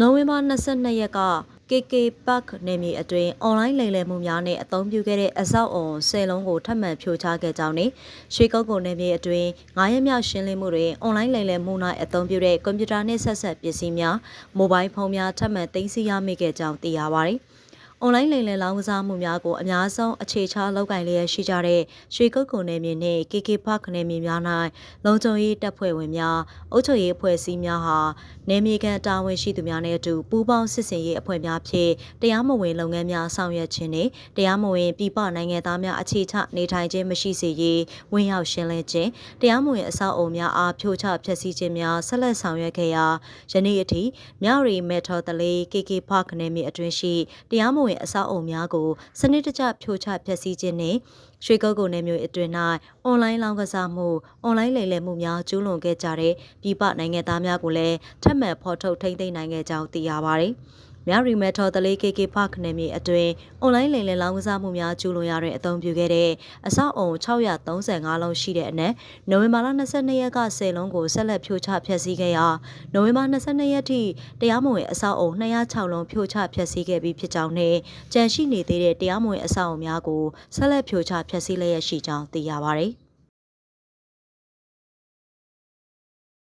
နိုဝင်ဘာ22ရက်က KK Park နယ်မြေအတွင်းအွန်လိုင်းလိမ်လည်မှုများနဲ့အသုံးပြုခဲ့တဲ့အဆောက်အုံ၁၀လုံးကိုထပ်မံဖြိုချခဲ့ကြောင်းနဲ့ရွှေကုတ်ကုန်းနယ်မြေအတွင်း9ရက်မြောက်ရှင်းလင်းမှုတွင်အွန်လိုင်းလိမ်လည်မှု၌အသုံးပြုတဲ့ကွန်ပျူတာနှင့်ဆက်ဆက်ပစ္စည်းများမိုဘိုင်းဖုန်းများထပ်မံသိမ်းဆည်းရမိခဲ့ကြောင်းသိရပါသည်။ အွန်လိုင်းလိမ်လည်လောင်းကစားမှုများကိုအများဆုံးအခြေချလောက်ကိုင်လျက်ရှိကြတဲ့ရွှေကုတ်ကုန်းနယ်မြေနှင့် KK Park နယ်မြေများ၌လုံခြုံရေးတပ်ဖွဲ့ဝင်များအုပ်ချုပ်ရေးအဖွဲ့အစည်းများဟာနယ်မြေခံတာဝန်ရှိသူများနဲ့အတူပူးပေါင်းစစ်ဆင်ရေးအဖွဲ့များဖြင့်တရားမဝင်လုပ်ငန်းများဆောင်ရွက်ခြင်းနှင့်တရားမဝင်ပြည်ပနိုင်ငံသားများအခြေချနေထိုင်ခြင်းမရှိစေရေးဝင်ရောက်ရှင်းလင်းခြင်းတရားမဝင်အဆောက်အအုံများအားဖြိုချဖျက်ဆီးခြင်းများဆက်လက်ဆောင်ရွက်ခဲ့ရာယနေ့အထိမြောက်ရီမက်ထရိုတလေး KK Park နယ်မြေအတွင်းရှိတရားမဝင်အဆောက်အအုံများကိုစနစ်တကျဖြိုချဖျက်ဆီးခြင်းနှင့်ရွှေကုတ်ကုန်းနယ်မြို့အတွင်း၌အွန်လိုင်းလောင်းကစားမှုအွန်လိုင်းလိမ်လည်မှုများကျူးလွန်ခဲ့ကြတဲ့ပြည်ပနိုင်ငံသားများကိုလည်းထပ်မံဖော်ထုတ်ထိန်းသိမ်းနိုင်ခဲ့ကြောင်းသိရပါတယ်။ မြရီမက်ထော်တလေး KK Park နယ်မြေအတွင်းအွန်လိုင်းလိမ်လည်လောင်းကစားမှုများကျူးလွန်ရတဲ့အသုံးပြုခဲ့တဲ့အဆောက်အုံ635လုံးရှိတဲ့အနက်နိုဝင်ဘာလ22ရက်က10လုံးကိုဆက်လက်ဖြိုချဖျက်ဆီးခဲ့ရာနိုဝင်ဘာ22ရက်ထိတရားမဝင်အဆောက်အုံ206လုံးဖြိုချဖျက်ဆီးခဲ့ပြီးဖြစ်ကြောင်းနဲ့ကြန့်ရှိနေသေးတဲ့တရားမဝင်အဆောက်အုံများကိုဆက်လက်ဖြိုချဖျက်ဆီးလျက်ရှိကြောင်းသိရပါတယ်။